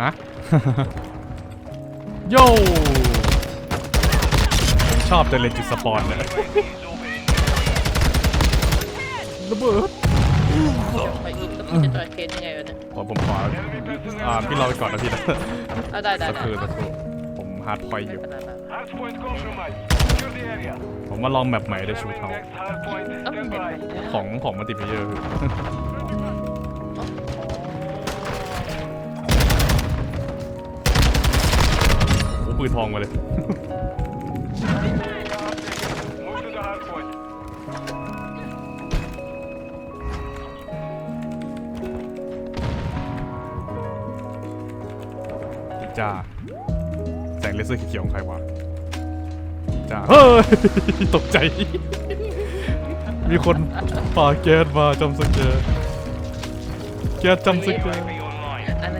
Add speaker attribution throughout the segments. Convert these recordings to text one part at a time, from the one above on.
Speaker 1: ฮะโย่ผมชอบเดินเลนจุดสปอนเลยระเบิด
Speaker 2: ไปอีกแล้วพี่จะจอยเคสยังไงวะเนี่ย
Speaker 1: ขอผมขออ่าพี่รอไปก่อนนะพี่นะ
Speaker 2: อะได้ได้
Speaker 1: สัก
Speaker 2: ได้
Speaker 1: ครู่สักครู่ผมฮาร์ดพอยต์อ
Speaker 2: ไม่
Speaker 1: ยู่
Speaker 2: เป็นไรไม่เป็นไร
Speaker 3: Hardpoint compromised. Secure the area.
Speaker 1: ผมมาลองแมปใหม่ได้ชูเทา
Speaker 3: Next hardpoint
Speaker 2: เอ้า
Speaker 3: stand
Speaker 2: ไม่
Speaker 3: by.
Speaker 2: เป็นไร
Speaker 1: ของของมัลติเพเยอร์ ปืนทองมาเลย
Speaker 3: Move to the hardpoint.
Speaker 1: จ้าแสงเลเซอร์เขียวๆของใครวะจ้าเฮ้ย ตกใจ มีคนป่าแก๊สมาจำสเกอร์แก๊สจำสเกอร์
Speaker 3: Be online.
Speaker 2: อันนั้น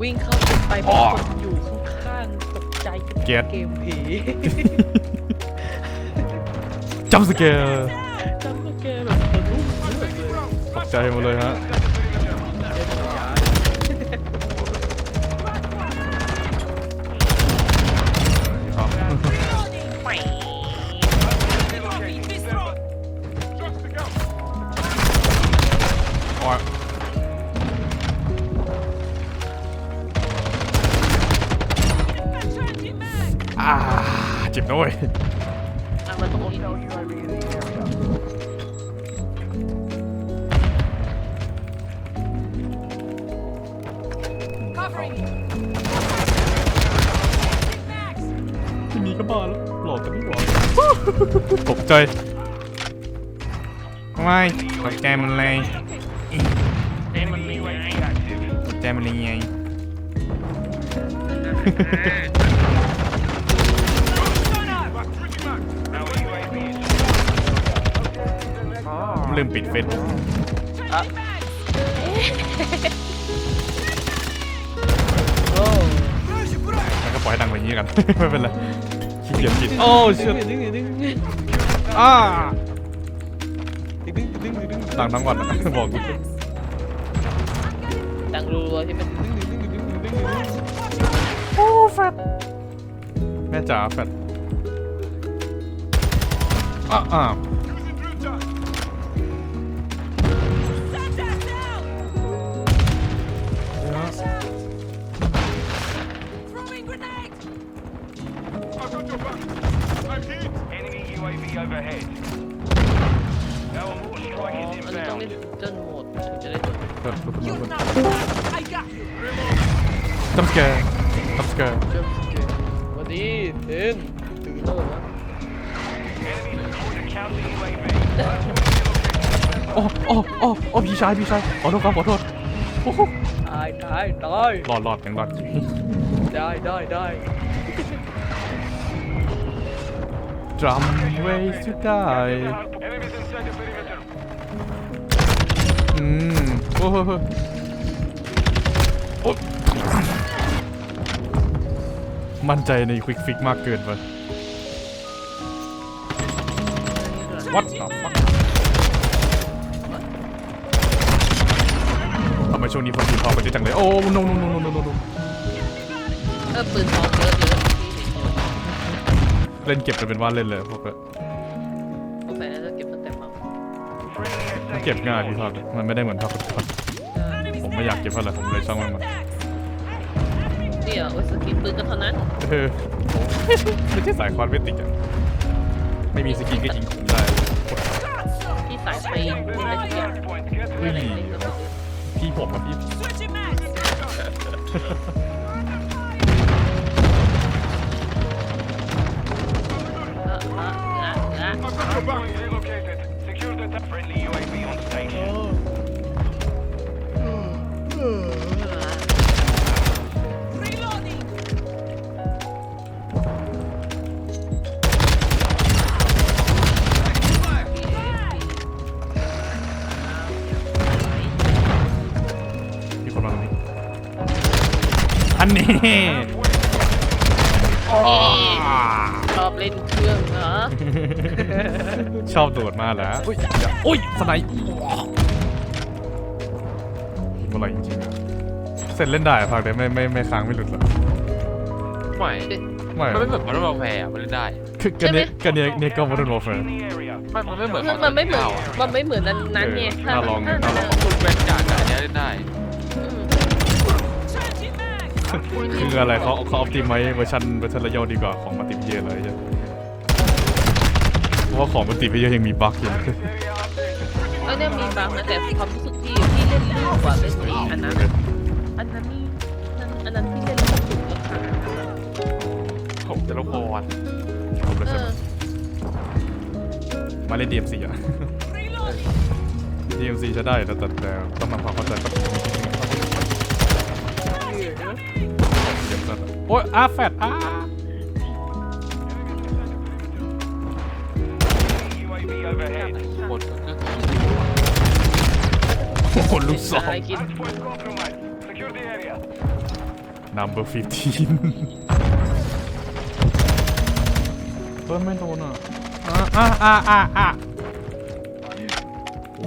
Speaker 2: วิ่งเข้าตึกไปมีคนอยู่ข้างๆตกใจ
Speaker 1: แก๊ส
Speaker 2: เกมผี
Speaker 1: จำสเกอร์
Speaker 2: จำสแกนแบบสะดุ้งเลือดเลย
Speaker 1: ตกใจหมดเลยฮะ เจ็บด้วย
Speaker 2: อะมันต้องมี
Speaker 1: ทีนี้ก็บ้าแล้วหลอกกันไม่หวาตกใจไม่ตกใจมันเลย
Speaker 2: เอ้ยมันมีไว้
Speaker 1: ตกใจมันเลยไง ลืมปิดเฟซบุ๊ก
Speaker 2: อะโอ้
Speaker 1: มันก็ปล่อยให้ดังไปอย่างนี้กัน ไม่เป็นไรขี้เกียจปิดโอ้เชิด
Speaker 2: ดึงดึงดึงดึง
Speaker 1: อ่า
Speaker 2: ดึงดึงดึงดึง
Speaker 1: ดังทั้งวันนะบอกกู
Speaker 2: ดังรัวๆที่มันดึงดึงดึงดึงดึงดึงดึง
Speaker 1: โอ้แฟดแม่จ๋าแฟดอะอ่า
Speaker 3: I've
Speaker 2: อ
Speaker 3: Enemy deployed a counter UAV.
Speaker 1: โอ้โอ้โอ้โอ้พี่ชายพี่ชายขอโทษครับขอโทษโอ้โห
Speaker 2: ตายตายตาย
Speaker 1: รอดรอดยังรอดอยู่
Speaker 2: ได้ได้ได้
Speaker 1: Drum way to die
Speaker 3: Enemies inside the perimeter.
Speaker 1: อืมโอ้ มั่นใจในควิกฟิกมากเกินไป What the fuck ทำไมช่วงนี้คนถือทองกันเยอะจังเลย โอ้ no no no no no no no
Speaker 2: เออปืนทองเยอะเยอะที่เห็นอยู่
Speaker 1: เล่นเก็บกันเป็นว่าเล่นเลยพวกก็
Speaker 2: สงสัยน่าจะเก็บตั้งแต่เมา
Speaker 1: มันเก็บง่ายพี่ภาพมันไม่ได้เหมือนภาพปัจผมไม่อยากเก็บเท่าไหร่ผมเลยช่างมันมัน
Speaker 2: เนี่ยโอ้ยสกินปืนก็เท่านั้น
Speaker 1: เออไม่ใช่สายควันเวติกอะไม่มีสกินก็ยิงผมได้
Speaker 2: ที่สายไปพูดได้ทุกอย่าง
Speaker 3: Hardpoint. Get
Speaker 1: เฮ้ย
Speaker 3: ready.
Speaker 1: พี่ผมกับพี่
Speaker 2: อะอะอะอะ
Speaker 3: Hardpoint relocated. Secure the top. Friendly UAV on station.
Speaker 2: ชอบเล่นเครื่องเหรอ
Speaker 1: ชอบโดดมาแล้วอุ้ยอย่าอุ้ยสไนป์เมื่อไหรจริงๆอะเสร็จเล่นได้พักแต่ไม่ไม่ไม่ค้างไม่หลุดหรอ
Speaker 4: ไม่
Speaker 1: ไม่
Speaker 4: มันไม่เหมือนมันวอลแพร์มันเล่นได้
Speaker 1: คือกันเนี่ยกันเนี่ยเนี่ยก็ Modern Warfare
Speaker 3: In the area.
Speaker 4: มันมันไม่เหมือน
Speaker 2: คือมันไม่เหมือนมันไม่เหมือนนั้นนั้นไง
Speaker 1: เออน่าลอง
Speaker 2: ถ้า
Speaker 1: น่าลอง
Speaker 4: คุณเป็นจากอันเนี้ยเล่นได้
Speaker 2: อืม
Speaker 1: คืออะไรเขาเขาออปติไมเวอร์ชันเวอร์ชันระยอดีกว่าของมัลติเพเยอร์เลยใช่ เพราะว่าของมัลติเพเยอร์ยังมีบั๊กอยู่
Speaker 2: เออเนี่ยมีบางนะแต่ความรู้สึกที่ที่เล่นลื่นกว่าเล่นไอ้อันนั้นอันนั้นนี่อันนั้นอันนั้นที่เล่นแล้วสุดเลยค่ะ
Speaker 4: ผมจะลบพร
Speaker 1: จบแล้ว
Speaker 2: เอ
Speaker 1: ใช่ไหม
Speaker 2: อ
Speaker 1: มาเล่น DMC อะ DMC จะได้แต่แต่แต่ต้องทำความเข้าใจกับเกมสัตว์อะโอ้ยอาแฟดอา โอ้โหลูกซอง
Speaker 2: อะไรกิน
Speaker 3: Hardpoint compromised. Secure the area.
Speaker 1: number 15เพิ่มไม่โดนอะอะอะอะอะ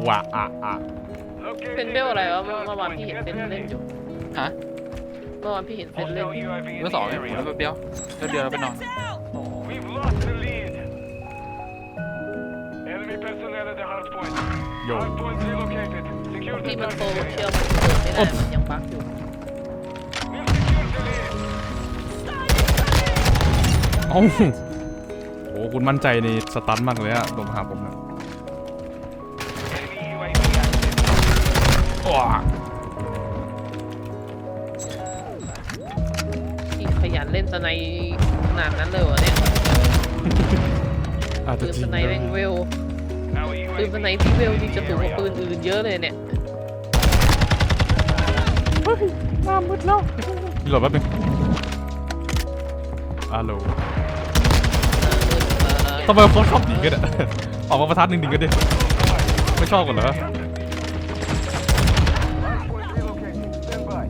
Speaker 1: ว่ะอะอะ
Speaker 3: Located
Speaker 2: เป็นเบลอะไรวะ
Speaker 3: the
Speaker 2: เมื่อเมื่อวานพี่เห็น
Speaker 3: Get
Speaker 2: เป็น
Speaker 3: ready.
Speaker 2: เล่นอยู่
Speaker 4: ฮะ
Speaker 2: เมื่อวานพี่เห็นเป็นเล่น
Speaker 3: Hostile
Speaker 2: อยู่
Speaker 3: UAV in
Speaker 4: เมื่อ
Speaker 3: the
Speaker 4: สองผม
Speaker 3: area.
Speaker 4: แล้วแป๊บเดียวแป๊บเดียวแล้วไปนอน
Speaker 3: We've lost the lead. Enemy personnel at the hard point.
Speaker 1: Yo.
Speaker 3: Hard
Speaker 2: ที่มันโต
Speaker 3: target
Speaker 2: เชื่อ
Speaker 3: area.
Speaker 2: มันเปิดไม่ได้มันยังบั๊กอยู่
Speaker 3: We've secured the lead.
Speaker 1: เอ้าโอ้คุณมั่นใจในสตันมากเลยอะลงมาหาผมเนี่ย
Speaker 3: Enemy UAV active.
Speaker 1: ว้า
Speaker 2: พี่ขยันเล่นสไนขนาดนั้นเลยวะเนี่ย
Speaker 1: อาจจะ
Speaker 2: ปืน
Speaker 1: จริ
Speaker 2: ส
Speaker 1: ง
Speaker 2: ไน
Speaker 1: นะ
Speaker 2: แม่งเวล
Speaker 3: Our
Speaker 2: ปืน
Speaker 3: UAV
Speaker 2: สไนที่เวล
Speaker 3: in
Speaker 2: นี่
Speaker 3: the
Speaker 2: จะสูงกว่า
Speaker 3: area.
Speaker 2: ปืนอื่นเยอะเลยเนี่ย
Speaker 1: หน้ามืดแล้วรีหลดแป๊บนึงฮัลโหล
Speaker 2: เออมืดเออ
Speaker 1: ทำไมเขาชอบดิ่งกันอะออกมาประทัดหนึ่งดิ่งกันดิ ไม่ชอบกันเหรอ
Speaker 3: Hard point relocated. Stand by.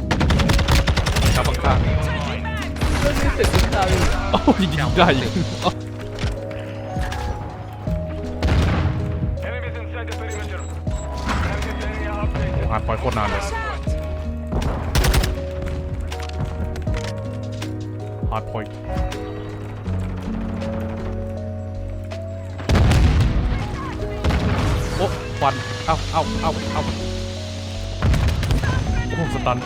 Speaker 1: ครับข้าง
Speaker 2: เรื่องนี้เสร็จทุกคราวอยู่
Speaker 1: ๆโอ้ยยิงได้อีกเอ้า
Speaker 3: Enemies inside the perimeter. Target area updated.
Speaker 1: หาปล่อยโคตรนานเลยาโอ้สตัน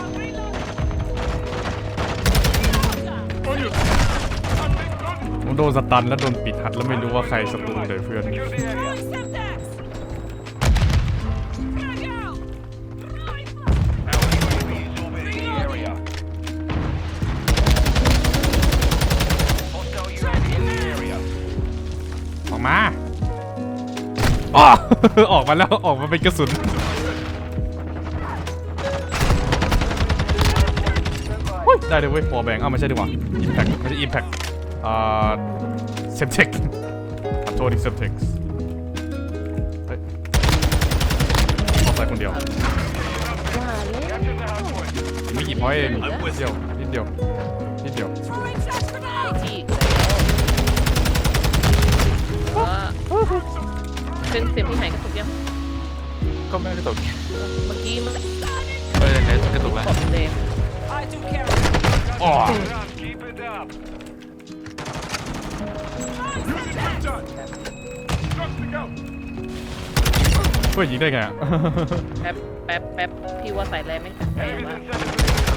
Speaker 1: ผมโดนสตันแล้วโดนปิดหัดแล้วไม่รู้ว่าใครศัตรูหรือเพื่อน อ๋อออกมาแล้วออกมาเป็นกระสุน ได้เลยเว้ยฟอร์แบงเอาไม่ใช่ดีกว่า Impact ไม่ใช่ Impact อ่าเซมเทคขอโทษดิเซมเทคเฮ้ยออกไปคนเดียว
Speaker 3: Capture the hard point.
Speaker 1: ไม่กี่พอยต์เองนิดเดียวนิดเดียว เป็
Speaker 2: นเสียงพี่หายกระตุกยัง
Speaker 4: ก็ไม่ได้ตก
Speaker 2: เมื่อกี้มัน
Speaker 4: เออเนี่ยกระตุกแล้ว
Speaker 2: ขอบแดง
Speaker 1: อ๋อ
Speaker 3: Run, keep it up. Truck to go.
Speaker 1: เฮ้ยยิงได้ไงอะ
Speaker 2: แป๊บแป๊บแป๊บพี่ว่าใส่แรงไหมแรง
Speaker 3: Enemies
Speaker 2: มาก
Speaker 3: inside the perimeter.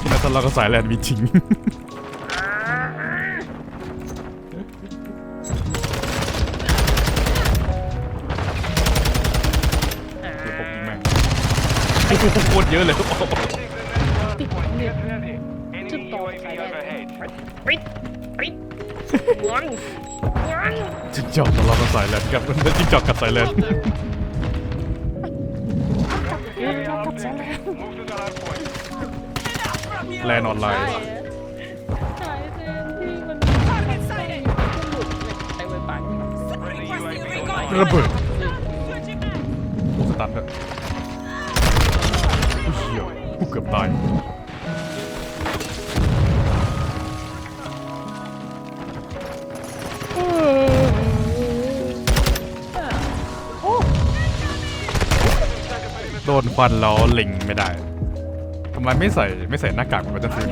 Speaker 1: ที่นั่นตอนเราก็สายแลนด์มีจริง โอ้โหโคตรเยอะเลย
Speaker 3: Take the next hard point. Get ready.
Speaker 2: จุด
Speaker 3: Enemy
Speaker 2: ต่อ
Speaker 3: UAV
Speaker 2: ใส่แรง
Speaker 3: overhead.
Speaker 2: ปิดปิดงอนงอน
Speaker 1: จิ้งจอกตอนเราก็สายแลนด์กับจิ้งจอกกับสายแลนด์
Speaker 3: Area updated. Move to the hard point.
Speaker 1: แลนด์ออนไล
Speaker 2: ใช่
Speaker 1: น์
Speaker 2: ใช่เส้น
Speaker 1: โดนควันแล้วลิงไม่ได้ทำไมไม่ใส่ไม่ใส่หน้ากากมันจะซื้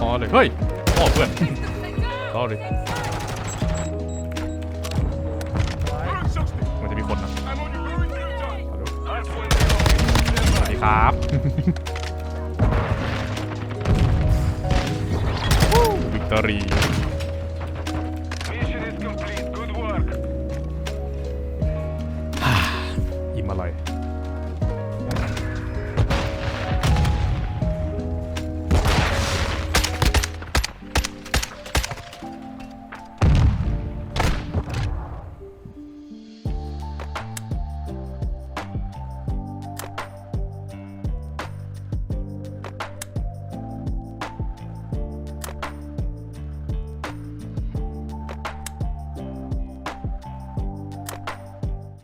Speaker 1: อ๋อเล
Speaker 3: ยเฮ้ย
Speaker 2: อ๋
Speaker 3: อเพื่
Speaker 1: อนรอเลยมันจะมีคนนะสวัสดีครับ วิกตอรี